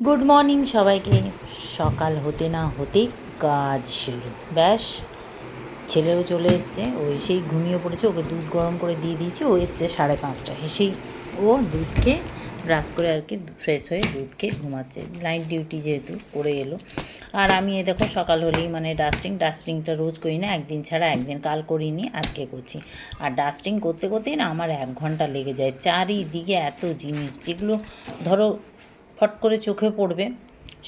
Good morning সবাইকে। সকাল হতে না হতেই কাজ শুরু ব্যাস, ছেলেও চলে এসছে। ও এসেই ঘুমিয়ে পড়েছে। ওকে দুধ গরম করে দিয়ে দিয়েছি। ও এসছে সাড়ে পাঁচটা এসেই ও দুধকে ব্রাশ করে আর কি ফ্রেশ হয়ে দুধ ঘুমাচ্ছে। নাইট ডিউটি যেহেতু করে এলো। আর আমি এ দেখো সকাল হলেই মানে ডাস্টিং ডাস্টিংটা রোজ করি না। একদিন ছাড়া একদিন কাল করিনি, আজকে করছি। আর ডাস্টিং করতে করতেই না আমার এক ঘণ্টা লেগে যায়। চারিদিকে এত জিনিস যেগুলো ধরো ফট করে চোখে পড়বে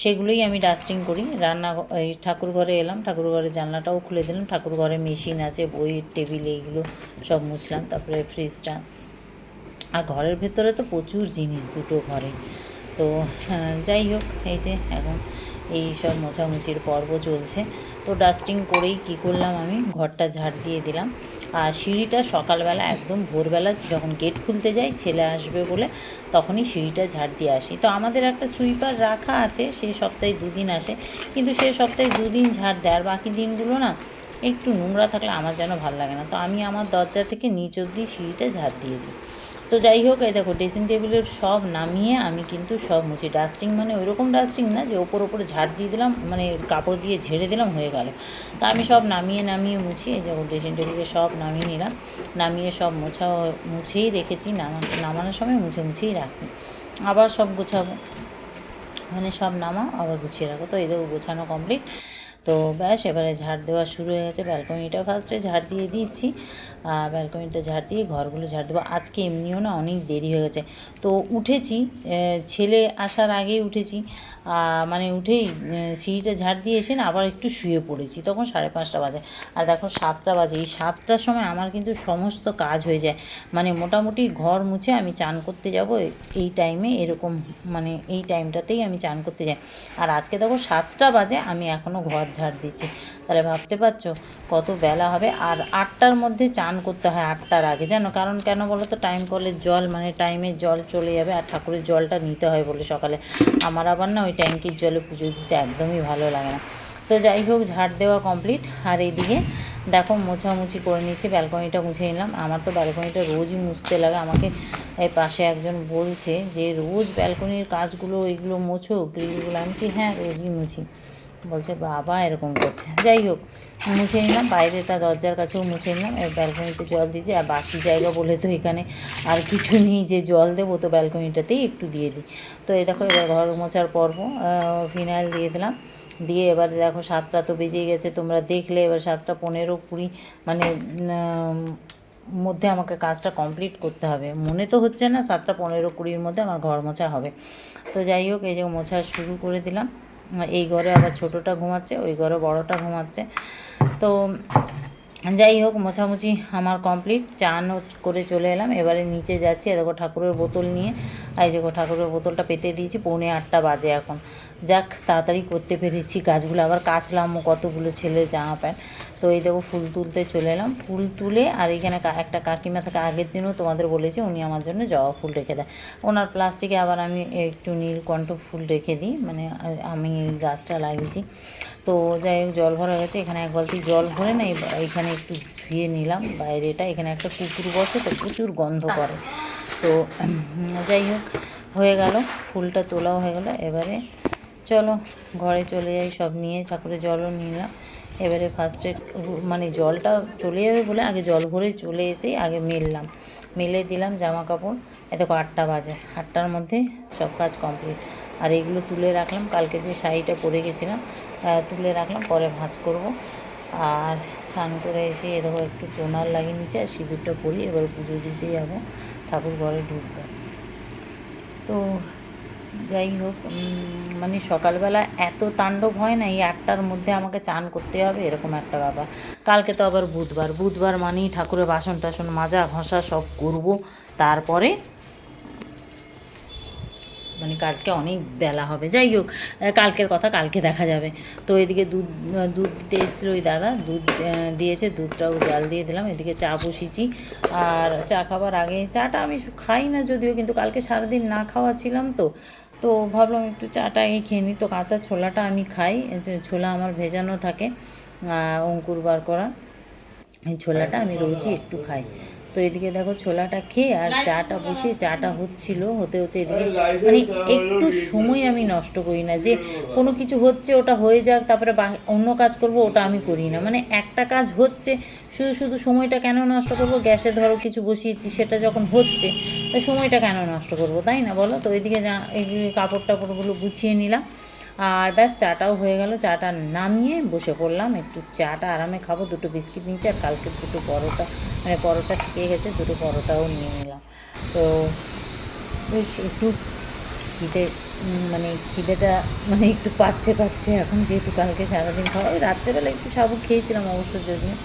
সেগুলোই আমি ডাস্টিং করি। রান্না এই ঠাকুর ঘরে এলাম ঠাকুর ঘরে জানলাটাও খুলে দিলাম। ঠাকুর ঘরে মেশিন আছে বইয়ের টেবিল এইগুলো সব মুছলাম তারপরে ফ্রিজটা আর ঘরের ভেতরে তো প্রচুর জিনিস দুটো ঘরে। তো হ্যাঁ, যাই হোক এই যে এখন এই সব মোছামুছির পর্ব চলছে। তো ডাস্টিং করেই কি করলাম আমি ঘরটা ঝাড় দিয়ে দিলাম। আর সিঁড়িটা সকালবেলা একদম ভোরবেলা যখন গেট খুলতে যাই, ছেলে আসবে বলে তখনই সিঁড়িটা ঝাড় দিয়ে আসি। তো আমাদের একটা সুইপার রাখা আছে, সে সপ্তাহে দুদিন আসে। কিন্তু সে সপ্তাহে দুদিন ঝাড় দেয়। আর বাকি দিনগুলো না একটু নোংরা থাকলে আমার যেন ভালো লাগে না। তো আমি আমার দরজা থেকে নিচ অব্দি সিঁড়িটা ঝাড় দিয়ে দিই। তো যাই হোক, এই দেখো ড্রেসিং টেবিলের সব নামিয়ে আমি কিন্তু সব মুছি ডাস্টিং মানে ওইরকম ডাস্টিং না যে ওপর ওপরে ঝাড় দিয়ে দিলাম মানে কাপড় দিয়ে ঝেড়ে দিলাম, হয়ে গেল। তা আমি সব নামিয়ে নামিয়ে মুছি, এই দেখো ড্রেসিং টেবিলে সব নামিয়ে নিলাম। নামিয়ে সব মোছা, মুছেই রেখেছি, নামা, নামানোর সময় মুছে মুছেই রাখি আবার সব গোছাবো। মানে সব নামা আবার গুছিয়ে রাখো। তো এই দেখো, গোছানো কমপ্লিট তো ব্যাস, এবারে ঝাড় দেওয়া শুরু হয়ে গেছে। ব্যালকনিটা ফার্স্টে ঝাড় দিয়ে দিচ্ছি। ব্যালকনিটা ঝাড় দিয়ে ঘরগুলো ঝাড় দেবো। আজকে এমনিও না অনেক দেরি হয়ে গেছে। তো উঠেছি ছেলে আসার আগেই উঠেছি। মানে উঠেই সিঁড়িটা ঝাড় দিয়ে এসে না আবার একটু শুয়ে পড়েছি। তখন সাড়ে পাঁচটা বাজে। আর দেখো, সাতটা বাজে। এই সাতটার সময় আমার কিন্তু সমস্ত কাজ হয়ে যায়। মানে মোটামুটি ঘর মুছে আমি চান করতে যাব। এই টাইমে এরকম মানে এই টাইমটাতেই আমি চান করতে যাই। আর আজকে দেখো, সাতটা বাজে, আমি এখনও ঘর ঝাড় দিচ্ছি। তাহলে ভাবতে পারছ কত বেলা হবে? আর আটটার মধ্যে চান করতে হয় আটটার আগে, জানো? কারণ কেন বলো তো টাইম কলের জল মানে টাইমে জল চলে যাবে আর ঠাকুরের জলটা নিতে হয় বলে সকালে। আমার আবার না ওই ট্যাঙ্কির জলে পুজো দিতে একদমই ভালো লাগে না। তো যাই হোক, ঝাড় দেওয়া কমপ্লিট আর এইদিকে দেখো, মোছামুছি করে নিচ্ছে ব্যালকনিটা মুছে নিলাম। আমার তো ব্যালকনিটা রোজই মুছতে লাগে। আমাকে পাশে একজন বলছে যে, রোজ ব্যালকনির কাজগুলো, এগুলো মোছো, গ্রিলগুলো আনছি। হ্যাঁ রোজই মুছি। বলছে, বাবা, এরকম করছে। যাই হোক, মুছে নিলাম। বাইরেটা দরজার কাছেও মুছে নিলাম। এবার ব্যালকনিতে জল দিয়েছি আর বাসি জায়গা বলে তো এখানে আর কিছু নেই। যে জল দেবো তো ব্যালকনিটাতেই একটু দিয়ে দিই। তো এই দেখো, এবার ঘর মোছার পর্ব ফিনাইল দিয়ে দিলাম। দিয়ে এবার দেখো, সাতটা তো বেজে গেছে। তোমরা দেখলে এবার সাতটা পনেরো কুড়ি মানে মধ্যে আমাকে কাজটা কমপ্লিট করতে হবে। মনে তো হচ্ছে না, সাতটা পনেরো কুড়ির মধ্যে আমার ঘর মোছা হবে। তো যাই হোক, এই যে মোছা শুরু করে দিলাম। এই ঘরে আবার ছোটোটা ঘুমাচ্ছে, ওই ঘরে বড়টা ঘুমাচ্ছে। তো যাই হোক, মোছামুছি আমার কমপ্লিট চানও করে চলে এলাম, এবারে নিচে যাচ্ছি দেখো ঠাকুরের বোতল নিয়ে। এই দেখো ঠাকুরের বোতলটা পেতে দিয়েছি, পৌনে আটটা বাজে এখন। যাক, তাড়াতাড়ি করতে পেরেছি কাজগুলো আবার কাচলাম, কতগুলো ছেলে জামা প্যান্ট। তো এই দেখো ফুল তুলতে চলে এলাম। ফুল তুলে আর এখানে একটা কাকিমা থাকে, আগের দিনও তোমাদের বলেছি, উনি আমার জন্য জবা ফুল রেখে দেয়। ওনার প্লাস্টিকে আবার আমি একটু নীলকণ্ঠ ফুল রেখে দিই মানে আমি গাছটা লাগিয়েছি। তো যাই হোক, জল ভরা গেছে। এখানে এক বালতি জল ভরে না এখানে একটু ধুয়ে নিলাম। বাইরেটা এখানে একটা কুকুর বসে, তো প্রচুর গন্ধ করে। তো যাই হোক, হয়ে গেল। ফুলটা তোলাও হয়ে গেল। এবারে চলো, ঘরে চলে যাই, সব নিয়ে ঠাকুরের জলও নিলাম। এবারে ফার্স্টে মানে জলটা চলে যাবে বলে আগে জল ভরে চলে এসেই আগে মেললাম। মেলে দিলাম জামা কাপড় এ দেখো আটটা বাজে। আটটার মধ্যে সব কাজ কমপ্লিট আর এগুলো তুলে রাখলাম। কালকে যে শাড়িটা পরে গেছিলাম তুলে রাখলাম, পরে ভাঁজ করব। আর স্নান করে এসে এরকম একটু টোনার লাগিয়ে নিচ্ছে আর সিঁদুরটা পরি, এবার পুজো দিতে যাব। ঠাকুর ঘরে ঢুকবো। তো যাই হোক মানে সকালবেলা এত তাণ্ডব হয় না, এই আটটার মধ্যে আমাকে চান করতে হবে, এরকম একটা ব্যাপার। কালকে তো আবার বুধবার বুধবার মানেই ঠাকুরের বাসন টাসন মাজা, ঘষা সব করব, তারপরে মানে কাজকে অনেক বেলা হবে, যাই হোক কালকের কথা কালকে দেখা যাবে। তো এদিকে দুধ দুধ দিতে এসেছিল ওই দাদা, দুধ দিয়েছে, দুধটাও জাল দিয়ে দিলাম, এদিকে চা বসিয়েছি। আর চা খাবার আগে, চাটা আমি খাই না যদিও, কিন্তু কালকে সারাদিন না খাওয়া ছিলাম তো তো ভাবলাম একটু চাটা এই খেয়ে নিই। তো কাঁচা ছোলাটা আমি খাই ছোলা আমার ভেজানো থাকে অঙ্কুর বার করা। ছোলাটা আমি রোজই একটু খাই। তো এদিকে দেখো ছোলাটা খেয়ে আর চাটা বসিয়ে চাটা হচ্ছিল হতে হতে এদিকে মানে একটু সময় আমি নষ্ট করি না যে কোনো কিছু হচ্ছে ওটা হয়ে যাক তারপরে বা- অন্য কাজ করব ওটা আমি করি না। মানে একটা কাজ হচ্ছে শুধু শুধু সময়টা কেন নষ্ট করব? গ্যাসে ধরো কিছু বসিয়েছি সেটা যখন হচ্ছে তা সময়টা কেন নষ্ট করব তাই না বলো? তো এইগুলো কাপড় টাপড়গুলো গুছিয়ে নিলাম। আর ব্যাস চাটাও হয়ে গেল চাটা নামিয়ে বসে পড়লাম একটু চাটা আরামে খাব দুটো বিস্কিট নিয়েছি আর কালকে দুটো পরোটা মানে পরোটা থেকে গেছে দুটো পরোটাও নিয়ে নিলাম। তো বেশ একটু খিদে মানে খিদেটা মানে একটু পাচ্ছে পাচ্ছে এখন যেহেতু কালকে সারাদিন খাওয়া। ওই রাত্রেবেলা একটু সাবু খেয়েছিলাম অবশ্য যদিও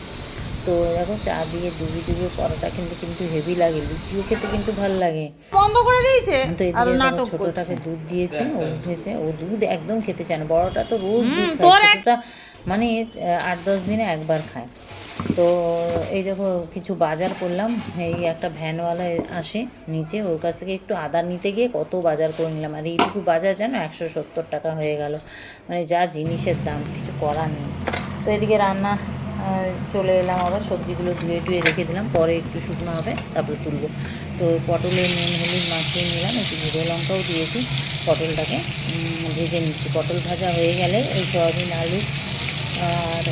তো দেখো চা দিয়ে ডুবি ডুবি পরোটা কিন্তু কিন্তু হেভি লাগে লুচিও খেতে কিন্তু ভালো লাগে। বন্ধ করে দিয়েছে? তো আর এদিকে নাটক ছোটটাকে দুধ দিয়েছি ও উঠেছে ও দুধ একদম খেতে চায় না। বড়টা তো রোজ দুধ খায় ছোটটা মানে আট দশ দিনে একবার খায়। তো এই দেখো কিছু বাজার করলাম। এই একটা ভ্যানওয়ালা আসে নিচে, ওর কাছ থেকে একটু আদা নিতে গিয়ে কত বাজার করে নিলাম। আর এইটুকু বাজার যেন একশো সত্তর টাকা হয়ে গেল। মানে যা জিনিসের দাম, কিছু করার নেই। তো এদিকে রান্না চলে এলাম আবার। সবজিগুলো ধুয়ে টুয়ে রেখে দিলাম। পরে একটু শুকনো হবে, তারপরে তুলবো। তো পটলের নুন, হলুদ মাখিয়ে নিলাম। একটু জিরে লঙ্কাও দিয়েছি পটলটাকে। ভেজে নিচ্ছি। পটল ভাজা হয়ে গেলে এই সয়াবিন, আলু আর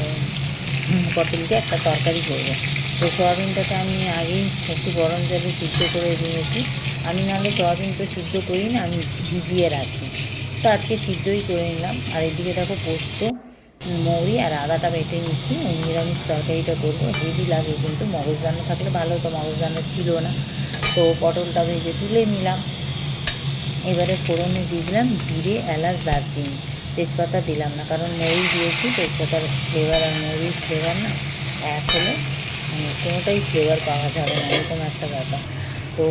পটলকে একটা তরকারি করব। তো সয়াবিনটাকে আমি আগেই একটু গরম জলে সিদ্ধ করে নিয়েছি। আমি নাহলে সয়াবিন তো সিদ্ধ করি না, আমি ভিজিয়ে রাখি। তো আজকে সিদ্ধই করে নিলাম। আর এদিকে দেখো পোস্ত, মৌরি আর আদাটা বেটে নিচ্ছি। ওই নিরামিষ তরকারিটা করব। হেভি লাগে কিন্তু। মগজদানা থাকলে ভালো হতো মগজদানা ছিল না। তো পটলটা ভেজে তুলে নিলাম। এবারে ফোড়নে দিয়ে দিলাম জিরে, এলাচ, দারচিনি। তেজপাতা দিলাম না, কারণ মৌরি দিয়েছি, তেজপাতার ফ্লেভার আর মৌরির ফ্লেভার না এক হলে মানে কোনোটাই ফ্লেভার পাওয়া যাবে না, এরকম একটা ব্যাপার। তো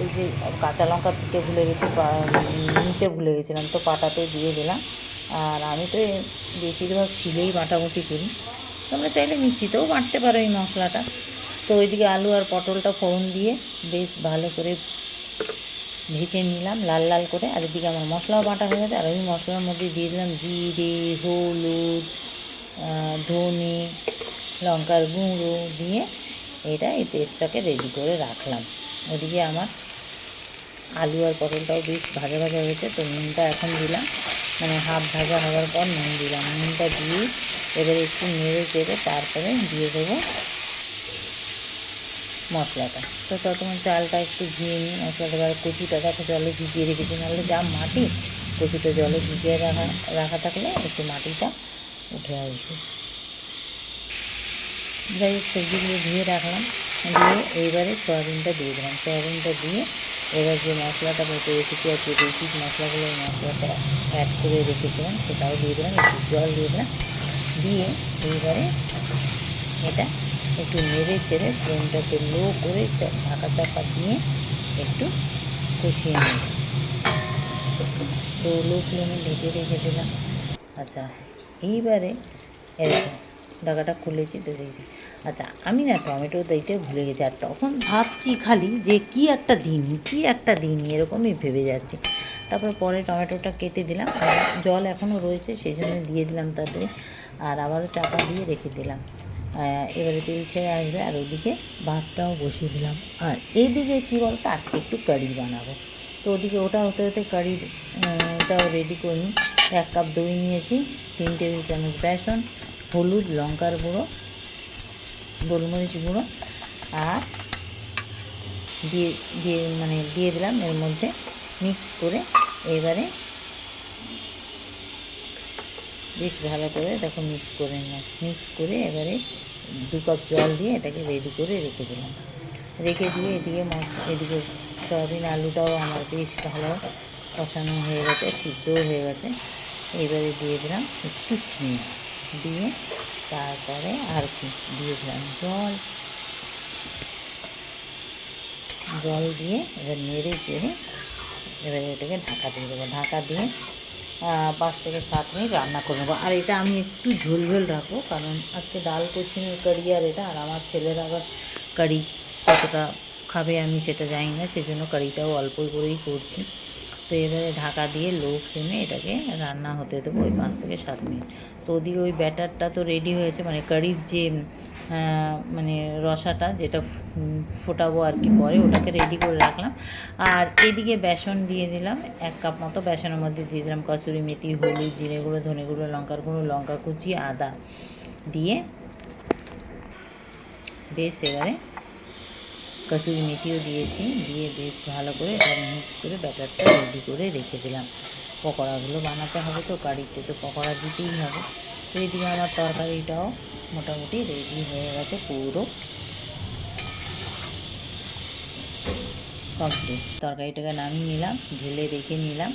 ওই যে কাঁচা লঙ্কা দিতে ভুলে গেছি নিতে ভুলে গেছিলাম, তো পাটাতে দিয়ে দিলাম। আর আমি তো বেশিরভাগ শিলেই বাটাবুটি করি। তোমরা চাইলে মিক্সিতেও বাটতে পারো এই মশলাটা। তো ওইদিকে আলু আর পটলটা ফোড়ন দিয়ে বেশ ভালো করে ভেজে নিলাম লাল লাল করে। আর এদিকে আমার মশলাও বাটা হয়ে গেছে। আর ওই মশলার মধ্যে দিয়ে দিলাম জিরে, হলুদ ধনে, লঙ্কার গুঁড়ো দিয়ে এটা এই পেস্টটাকে রেডি করে রাখলাম। ওদিকে আমার আলু আর পটলটাও বেশ ভাজা ভাজা হয়েছে। তো নুনটা এখন দিলাম। মানে হাফ ভাজা হওয়ার পর নুন দিলাম। নুনটা দিয়ে এবারে একটু নেড়ে চেড়ে তারপরে দিয়ে দেবো মশলাটা। তো ততক্ষণ চালটা একটু ধুয়ে নিই, মশলাটা এবার কচুটা দেখো জলে ভিজিয়ে রেখেছি। নাহলে যা মাটি, কচুটা জলে ভিজিয়ে রাখা রাখা থাকলে একটু মাটিটা উঠে আসবে। যাই হোক, সবজিগুলো ধুয়ে রাখলাম। দিয়ে এইবারে সয়াবিনটা দিয়ে দিলাম। সয়াবিনটা দিয়ে এবার যে মশলাটা বেটে রেখেছি আর যে বেসিক মশলাগুলো, ওই মশলাটা অ্যাড করে রেখেছিলাম, সেটাও দিয়ে দিলাম, একটু জল দিয়ে দিলাম। দিয়ে এইবারে এটা একটু নেড়ে চেড়ে ফ্লেমটাকে লো করে ঢাকা চাপা দিয়ে একটু কষিয়ে নেব তো লো ফ্লেমে ঢেকে রেখে দিলাম। আচ্ছা এইবারে এরকম ঢাকাটা খুলেছি, তো দেখছি। আচ্ছা আমি না টমেটো দিতে ভুলে গেছি, আর তখন ভাবছি খালি যে কি একটা দিন কি একটা দিন এরকমই ভেবে যাচ্ছি। তারপর পরে টমেটোটা কেটে দিলাম জল এখনও রয়েছে, সেই জন্য দিয়ে দিলাম তাতে, আর আবারও চাপা দিয়ে রেখে দিলাম। এবারে তেল ছেড়ে আসবে আর ওদিকে ভাতটাও বসিয়ে দিলাম। আর এইদিকে কী বলতো, আজকে একটু কারি বানাবো। তো ওদিকে ওটা হতে হতে কারি ওটাও রেডি করে এক কাপ দই নিয়েছি, তিন টেবিল চামচ বেসন, হলুদ, লঙ্কার গুঁড়ো, গোলমরিচ গুঁড়ো আর দিয়ে দিয়ে মানে দিয়ে দিলাম এর মধ্যে মিক্স করে এবারে বেশ ভালো করে দেখো মিক্স করে নিলাম মিক্স করে এবারে দু কাপ জল দিয়ে এটাকে রেডি করে রেখে দিলাম। রেখে দিয়ে এদিকে এদিকে সয়াবিন আলুটাও আমার বেশ ভালো কষানো হয়ে গেছে, সিদ্ধও হয়ে গেছে। এবারে দিয়ে দিলাম একটু চিনি। দিয়ে তারপরে আর কি দিয়ে দিলাম জল। জল দিয়ে এবার নেড়ে চেড়ে এবারে এটাকে ঢাকা দিয়ে দেবো। ঢাকা দিয়ে পাঁচ থেকে সাত মিনিট রান্না করে নেব। আর এটা আমি একটু ঝোল ঝোল রাখব, কারণ আজকে ডাল কোচিনের কারি আর এটা, আর আমার ছেলের আবার কারি কতটা খাবে আমি সেটা জানি না, সেজন্য কারিটাও অল্প করেই করছি। তো এবারে ঢাকা দিয়ে লো ফ্লেমে এটাকে রান্না হতে দেবো ওই পাঁচ থেকে সাত মিনিট। তো ওদিকে ওই ব্যাটারটা তো রেডি হয়েছে মানে কারির যে মানে রসাটা যেটা ফোটাবো আর কি পরে, ওটাকে রেডি করে রাখলাম। আর এদিকে বেসন দিয়ে দিলাম, এক কাপ মতো বেসনের মধ্যে দিয়ে দিলাম কসুরি মেথি, হলুদ, জিরে গুঁড়ো, ধনে গুঁড়ো, লঙ্কার গুঁড়ো, লঙ্কা কুচি, আদা দিয়ে বেশ এবারে কসুরি মেথিও দিয়েছি, দিয়ে বেশ ভালো করে এটা মিক্স করে ব্যাটারটা রেডি করে রেখে দিলাম। পকোড়াগুলো বানাতে হবে তো কারিতে তো পকোড়া দিতেই হবে। তো এদিকে আমার তরকারিটাও মোটামুটি রেডি হয়ে গেছে পুরো। কমপ্লিট তরকারিটাকে নামিয়ে নিলাম, ঢেলে রেখে নিলাম।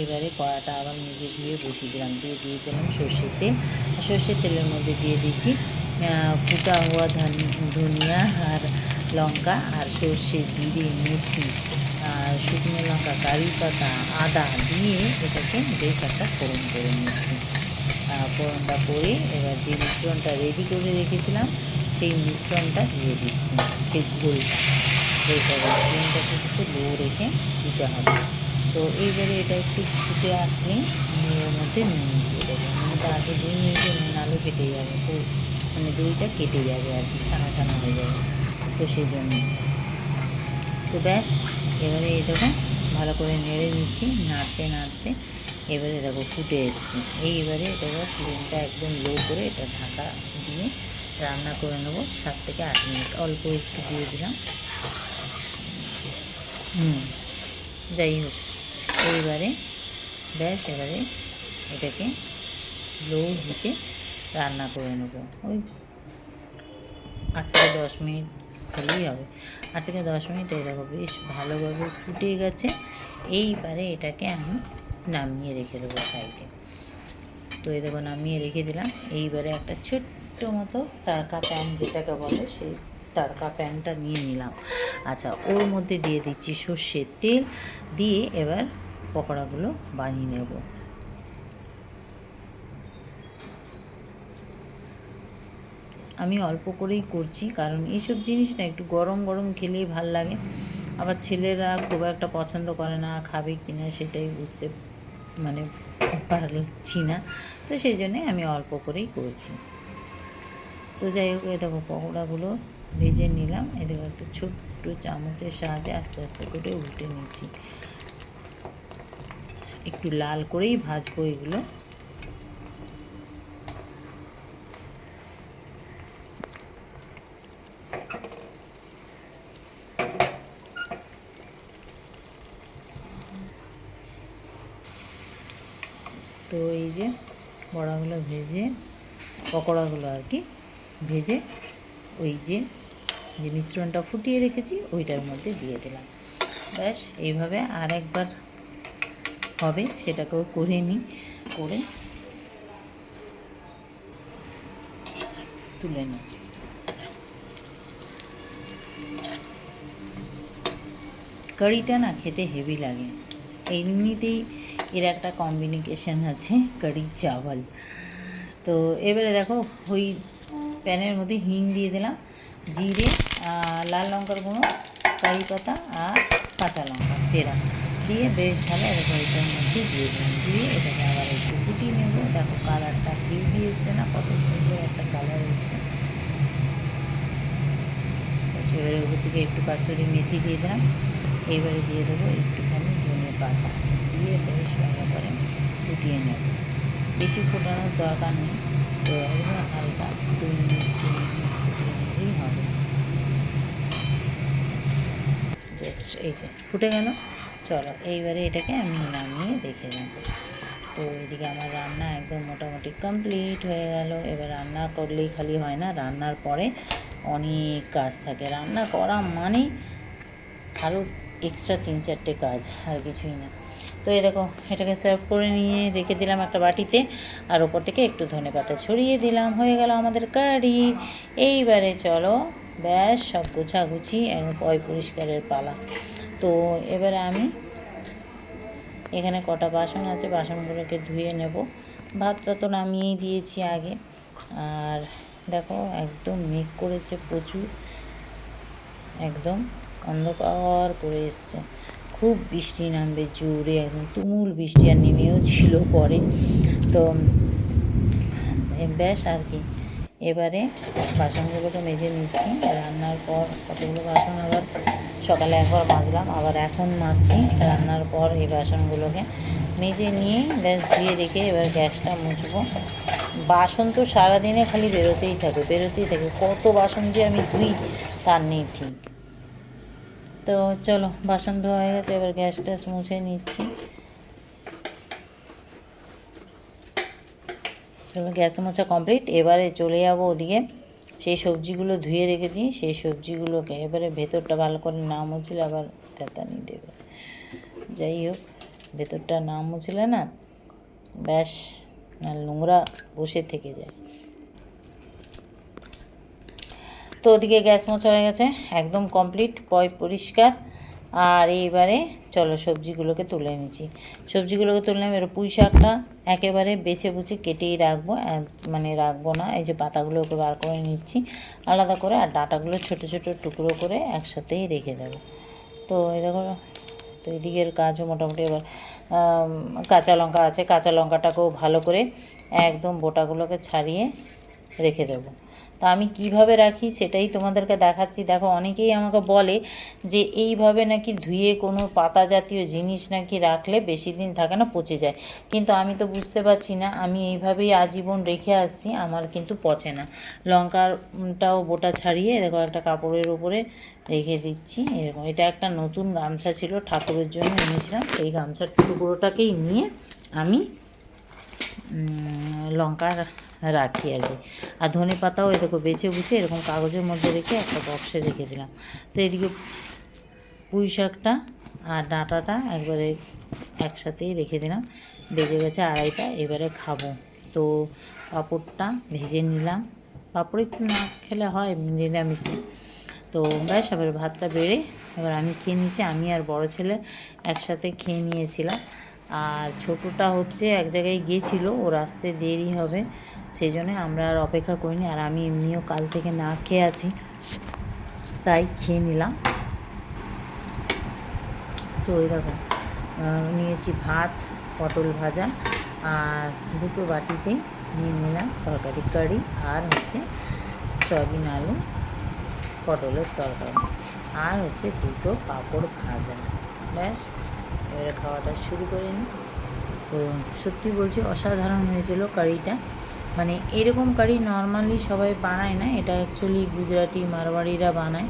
এবারে কড়াটা আবার নিজে ধুয়ে বসিয়ে দিলাম। দিয়ে দিয়ে দিলাম সর্ষের তেল। সর্ষের তেলের মধ্যে দিয়ে দিচ্ছি ফুটা হওয়া ধনিয়া আর লঙ্কা আর সর্ষে জিরে মেথি আর শুকনো লঙ্কা, কারি পাতা, আদা দিয়ে এটাকে বেশ একটা ফোড়ন করে নিচ্ছি। ফোড়নটা করে এবার যে মিশ্রণটা রেডি করে রেখেছিলাম, সেই মিশ্রণটা দিয়ে দিচ্ছি সেই ঘোলটা এইটা ফ্লেমটা একটু লো রেখে দিতে হবে। তো এইবারে এটা একটু ফুটে আসলেই নুনের মধ্যে নুন দিয়ে দেবো। নুনটা আগে দিয়ে নিয়েছি নুন আলু কেটে যাবে, তো মানে দইটা কেটে যাবে আর কি, ছানা ছানা হয়ে যাবে। তো সেই জন্য। তো ব্যাস, এবারে দেখো ভালো করে নেড়ে নিচ্ছি নাড়তে নাড়তে। এবারে দেখো ফুটে এসছে। এইবারে এটাকে ফ্লেমটা একদম লো করে এটা ঢাকা দিয়ে রান্না করে নেব সাত থেকে আট মিনিট। অল্প একটু দিয়ে দিলাম। হুম, যাই হোক, এইবারে ব্যাস, এবারে এটাকে লো হিটে রান্না করে নেব। ওই আট থেকে দশ মিনিট হলেই হবে। আট থেকে দশ মিনিট, এই দেখো বেশ ভালোভাবে ফুটে গেছে। এইবারে এটাকে আমি নামিয়ে রেখে দেবো সাইডে। তো এই দেখো নামিয়ে রেখে দিলাম। এইবারে একটা ছোট্ট মতো তারকা প্যান যেটাকে বলে, সেই তারকা প্যানটা নিয়ে নিলাম। আচ্ছা ওর মধ্যে দিয়ে দিচ্ছি সর্ষের তেল, দিয়ে এবার পকোড়াগুলো বানিয়ে নেব। আমি অল্প করেই করছি, কারণ এইসব জিনিস না একটু গরম গরম খেলেই ভালো লাগে। আবার ছেলেরা খুব একটা পছন্দ করে না, খাবে কি না সেটাই বুঝতে মানে পারছি না তো সেই জন্যে আমি অল্প করেই করছি। তো যাই হোক এ দেখো পকোড়াগুলো ভেজে নিলাম। এ দেখো একটা ছোট্ট চামচের সাহায্যে আস্তে আস্তে করে উল্টে নিচ্ছি। একটু লাল করেই ভাজবো এগুলো। তো এই যে বড়াগুলো ভেজে, পকোড়াগুলো আর কি ভেজে ওই যে যে মিশ্রণটা ফুটিয়ে রেখেছি, ওইটার মধ্যে দিয়ে দিলাম। ব্যাস, এইভাবে আর একবার হবে, সেটাকেও করে নিই, করে তুলে নিই। কারিটা না খেতে হেভি লাগে। এমনিতেই এর একটা কম্বিনিকেশন আছে কারি চাওয়াল তো এবারে দেখো, ওই প্যানের মধ্যে হিং দিয়ে দিলাম, জিরে লাল লঙ্কার গুঁড়ো, কারি পাতা আর কাঁচা লঙ্কা, চেরা। দিয়ে বেশ ভালো এরকম এটার মধ্যে দিয়ে দিলাম। দিয়ে এটাকে আবার একটু ফুটিয়ে নেব। দেখো কালারটা হেভি এসছে না, কত সুন্দর একটা কালার এসছে। এবারে ওপর থেকে একটু কাসুরি মেথি দিয়ে দিলাম। এবারে দিয়ে দেবো একটুখানি ধনে পাতা। দিয়ে বেশ ভালো করে, ফুটিয়ে নেব। বেশি ফোটানোর দরকার নেই, তো একদম হালকা দুই মিনিট, তিন মিনিট ফুটিয়ে নিলেই হবে। জাস্ট এই যে, ফুটে গেল? চলো, এইবারে এটাকে আমি নামিয়ে রেখে দেবো। তো এদিকে আমার রান্না একদম মোটামুটি কমপ্লিট হয়ে গেল। এবার রান্না করলেই খালি হয় না, রান্নার পরে অনেক কাজ থাকে। রান্না করা মানে আরও এক্সট্রা তিন চারটে কাজ, আর কিছুই না। তো এই দেখো, এটাকে সার্ভ করে নিয়ে রেখে দিলাম একটা বাটিতে, আর ওপর থেকে একটু ধনে পাতা ছড়িয়ে দিলাম, হয়ে গেল আমাদের কারি। এইবারে চলো, ব্যাস, সব গোছাগুছি পয় পরিষ্কারের পালা। তো এবারে আমি এখানে কটা বাসন আছে, বাসনগুলোকে ধুয়ে নেব। ভাতটা তো নামিয়েই দিয়েছি আগে। আর দেখো, একদম মেঘ করেছে প্রচুর। একদম অন্ধকার করে এসছে। খুব বৃষ্টি নামবে জোরে, একদম তুমুল বৃষ্টি আর নেমেও ছিল পরে। তো ব্যাস আর কি। এবারে বাসনগুলোকে মেজে নিচ্ছি। রান্নার পর কতগুলো বাসন? আবার সকালে একবার মাজলাম, আবার এখন মাজছি। রান্নার পর এই বাসনগুলোকে মেজে নিয়ে ব্যাস ধুয়ে রেখে এবার গ্যাসটা মুছবো। বাসন তো সারাদিনে খালি বেরোতেই থাকে বেরোতেই থাকে। কত বাসন যে আমি ধুই, তার নেই ঠিক। তো চলো, বাসন ধোয়া হয়ে গেছে, এবার গ্যাস ট্যাস মুছে নিচ্ছি। চলো, গ্যাস মোছা কমপ্লিট, এবারে চলে যাব ওদিকে। সেই সবজিগুলো ধুয়ে রেখেছি, সেই সবজিগুলোকে এবারে ভেতরটা ভালো করে না মুছলে আবার তেতানি দেবে। যাই হোক, ভেতরটা না মুছলে না, ব্যাস নোংরা বসে থেকে যায়। তো ওদিকে গ্যাস মোছা হয়ে গেছে, একদম কমপ্লিট পয় পরিষ্কার। আর এইবারে চলো সবজিগুলোকে তুলে নিচ্ছি। সবজিগুলোকে তুললাম এবার পুঁই শাকটা একেবারে বেছে বুছে কেটেই রাখব মানে রাখব না, এই যে পাতাগুলোকে বার করে নিচ্ছি। আলাদা করে আর ডাটাগুলো ছোট ছোট টুকরো করে একসাথেই রেখে দেবো। তো দেখো, তো এদিকের কাজও মোটামুটি এবার কাঁচা লঙ্কা আছে, কাঁচা লঙ্কাটাকেও ভালো করে একদম বোটাগুলোকে ছাড়িয়ে রেখে দেবো। তা আমি কীভাবে রাখি সেটাই তোমাদেরকে দেখাচ্ছি। দেখো অনেকেই আমাকে বলে যে এইভাবে নাকি ধুয়ে কোনো পাতা জাতীয় জিনিস নাকি রাখলে বেশি দিন থাকে না পচে যায়। কিন্তু আমি তো বুঝতে পারছি না আমি এইভাবেই আজীবন রেখে আসছি আমার কিন্তু পচে না। লঙ্কাটাও বোটা ছাড়িয়ে এরকম একটা কাপড়ের উপরে রেখে দিচ্ছি এরকম। এটা একটা নতুন গামছা ছিল ঠাকুরের জন্য এনেছিলাম। সেই গামছার টুকরোটাকেই নিয়ে আমি উম, লঙ্কা রাখি আর কি। আর ধনে পাতাও এ দেখো বেছে বুছে এরকম কাগজের মধ্যে রেখে একটা বক্সে রেখে দিলাম। তো এদিকে পুঁই শাকটা আর ডাঁটাটা একবারে একসাথেই রেখে দিলাম। বেজে গেছে আড়াইটা, এবারে খাব। তো পাঁপড়টা ভেজে নিলাম। পাঁপড় একটু না খেলে হয় নিরামিষে। তো ব্যাস, এবার ভাতটা বেড়ে এবার আমি খেয়ে নিচ্ছি। আমি আর বড় ছেলে একসাথে খেয়ে নিয়েছিলাম। আর ছোটোটা হচ্ছে এক জায়গায় গিয়েছিল, ওর আসতে দেরি হবে। সেই জন্য আমরা আর অপেক্ষা করিনি, আর আমি এমনিও কাল থেকে না খেয়ে আছি, তাই খেয়ে নিলাম। তো ওই দেখো নিয়েছি ভাত, পটল ভাজা, আর দুটো বাটিতে নিয়ে নিলাম তরকারি, কারি আর হচ্ছে সয়াবিন আলু, পটলের তরকারি, আর হচ্ছে দুটো পাঁপড় ভাজা। ব্যাস, এবারে খাওয়াটা শুরু করে নিই তো সত্যি বলছি, অসাধারণ হয়েছিল কারিটা। মানে এরকম কারি নর্মালি সবাই বানায় না, এটা অ্যাকচুয়ালি গুজরাটি মারওয়াড়িরা বানায়।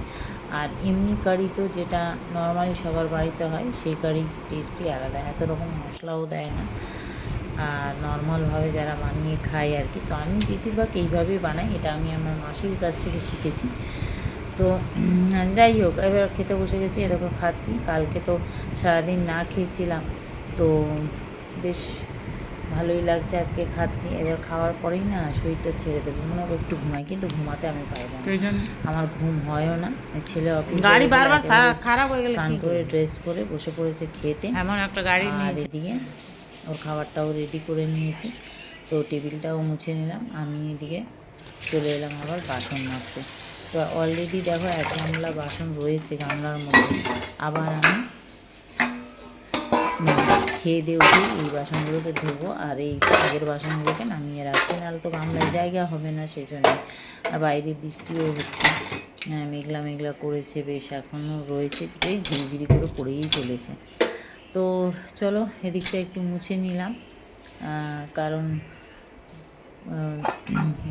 আর এমনি কারি তো যেটা নর্মালি সবার বাড়িতে হয়, সেই কারির টেস্টই আলাদা, এত রকম মশলাও দেয় না। আর নর্মালভাবে যারা বানিয়ে খায় আর কি, তো আমি বেশিরভাগ এইভাবেই বানাই, এটা আমি আমার মাসির কাছ থেকে শিখেছি। তো যাই হোক, এবার খেতে বসে গেছি এরকম খাচ্ছি, কালকে তো সারাদিন না খেয়েছিলাম, তো বেশ ভালোই লাগছে আজকে খাচ্ছি। এবার খাওয়ার পরেই না শরীরটা ছেড়ে দেবো। মনে হবে একটু ঘুমাই কিন্তু ঘুমাতে আমি পারব না। আমার ঘুম হয়ও না। ছেলে অফিস গাড়ি বারবার খারাপ হয়ে গেলে স্নান করে ড্রেস পরে বসে পড়েছে খেতে। এমন একটা গাড়ি আর নিয়েছে। এদিকে ওর খাবারটাও রেডি করে নিয়েছি। তো টেবিলটাও মুছে নিলাম। আমি এদিকে চলে এলাম আবার বাসন মাজতে। তো অলরেডি দেখো এক গামলা বাসন রয়েছে গামলার মধ্যে। আবার আমি খেয়ে দিয়ে উঠে এই বাসনগুলোকে ধোবো আর এই আগের বাসনগুলোকে নামিয়ে রাখছি। নাহলে তো গামলায় জায়গা হবে না সেই জন্য আর বাইরে বৃষ্টিও হচ্ছে। হ্যাঁ, মেঘলা মেঘলা করেছে বেশ এখনও রয়েছে। যে ঝিরিঝিরি করে পড়েই চলেছে। তো চলো এদিকটা একটু মুছে নিলাম। কারণ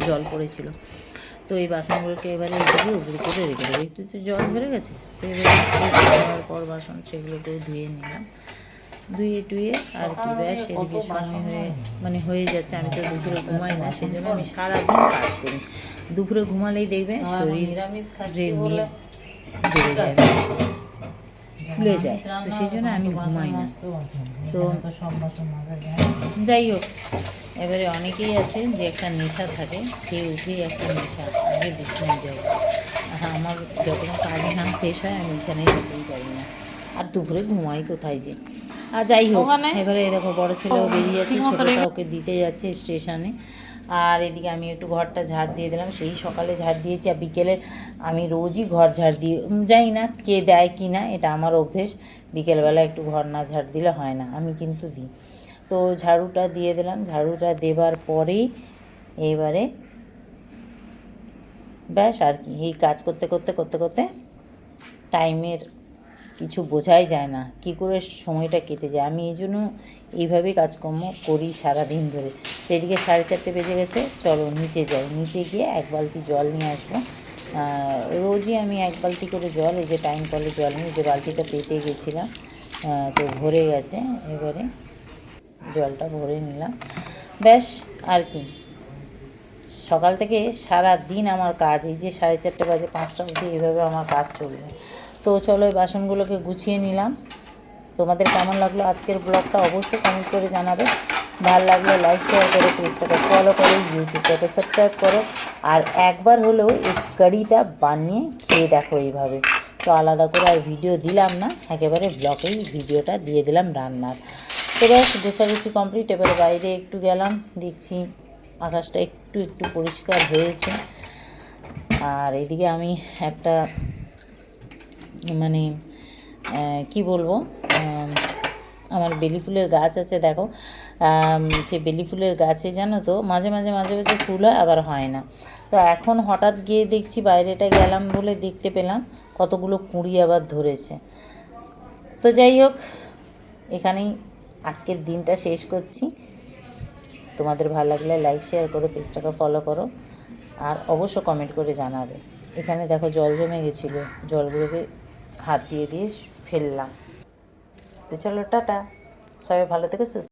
জল পড়েছিল। তো এই বাসনগুলোকে এবারে এদিকে উপর করে রেখে দেবো। একটু তো জল ধরে গেছে। তো এবারে পর বাসন সেগুলোকেও ধুয়ে নিলাম। ধুয়ে টুয়ে আর কি ব্যাস এদিকে সময় হয়ে মানে হয়ে যাচ্ছে আমি তো দুপুরে ঘুমাই না সেই জন্য আমি সারাদিন কাজ করি। দুপুরে ঘুমালেই দেখবেন শরীর বেড়ে যায়। ফুলে যায়। তো সেই জন্য আমি ঘুমাই না। তো যাই হোক এবারে অনেকেই আছে যে একটা নেশা থাকে সেই উঠেই একটা নেশা আগে বিছানায় যাই আর আমার যখন কাজ না শেষ হয় আমি বিছানায় যেতেই পারি না। আর দুপুরে ঘুমাই কোথায় যে? আর যাই হোক এবারে এরকম বড় ছেলেও বেরিয়ে যাচ্ছে ছোটোটা ওকে দিতে যাচ্ছে স্টেশনে। আর এদিকে আমি একটু ঘরটা ঝাড় দিয়ে দিলাম সেই সকালে ঝাড় দিয়েছি আর বিকেলে আমি রোজই ঘর ঝাড় দিয়ে জানি না কে দেয় কি না এটা আমার অভ্যেস। বিকেলবেলা একটু ঘর না ঝাড় দিলে হয় না আমি কিন্তু দিই। তো ঝাড়ুটা দিয়ে দিলাম ঝাড়ুটা দেবার পরেই এবারে ব্যাস আর কি এই কাজ করতে করতে করতে করতে টাইমের কিছু বোঝাই যায় না। কি করে সময়টা কেটে যায়? আমি এই জন্য এইভাবেই কাজকর্ম করি সারা দিন ধরে। সেদিকে সাড়ে চারটে বেজে গেছে। চলো নিচে যাই। নিচে গিয়ে এক বালতি জল নিয়ে আসব। রোজই আমি এক বালতি করে জল, এই যে টাইম কলে জল নিয়ে যে বালতিটা পেতে গেছিলাম তো ভরে গেছে এবারে। জলটা ভরে নিলাম। ব্যাস, আর কি। সকাল থেকে সারা দিন আমার কাজ, এই যে সাড়ে চারটে বাজে পাঁচটা অবধি এইভাবে আমার কাজ চলবে। তো চলো এই বাসনগুলোকে গুছিয়ে নিলাম। তোমাদের কেমন লাগল আজকের ব্লগটা অবশ্যই কমেন্ট করে জানাবে। ভালো লাগলে লাইক শেয়ার করে পেজটাকে ফলো করো ইউটিউবটাকে সাবস্ক্রাইব করো। আর একবার হলেও এই কারিটা বানিয়ে খেয়ে দেখো এইভাবে। তো আলাদা করে আর ভিডিও দিলাম না, একেবারে ব্লগেই ভিডিওটা দিয়ে দিলাম রান্নার। তো ব্যাস, গোছাগুছি কমপ্লিট এবারে বাইরে একটু গেলাম, দেখছি আকাশটা একটু একটু পরিষ্কার হয়েছে। আর এদিকে আমি একটা মানে কি বলব? আমার বেলি ফুলের গাছ আছে, দেখো। সে বেলি ফুলের গাছে, জানো তো, মাঝে মাঝে মাঝে মাঝে ফুল হয়, আবার হয় না। তো এখন হঠাৎ গিয়ে দেখছি বাইরেটা গেলাম বলে দেখতে পেলাম, কতগুলো কুঁড়ি আবার ধরেছে। তো যাই হোক, এখানেই আজকের দিনটা শেষ করছি। তোমাদের ভালো লাগলে লাইক শেয়ার করো, পেজটাকে ফলো করো, আর অবশ্য কমেন্ট করে জানাবে। এখানে দেখো জল জমে গেছিল, জলগুলোকে হাত দিয়ে দিয়ে ফেললাম। তো চলো টাটা। সবাই ভালো থেকে সুস্থ